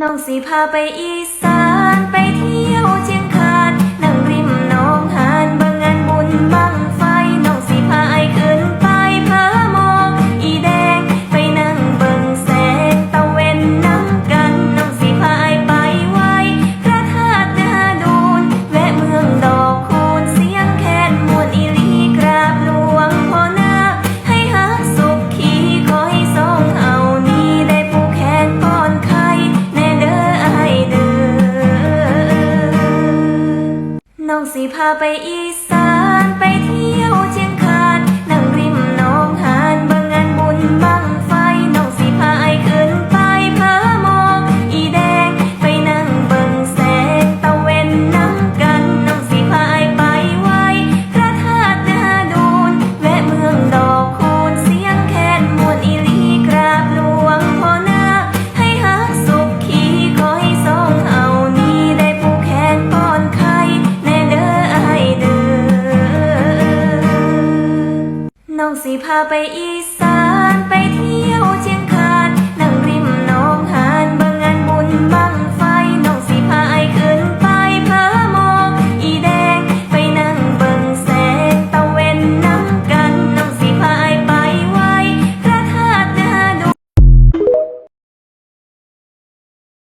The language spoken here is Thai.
น้องสิพาไปอีสานไปที่ องสิพาไปอีสานไป 总是怕被遗失。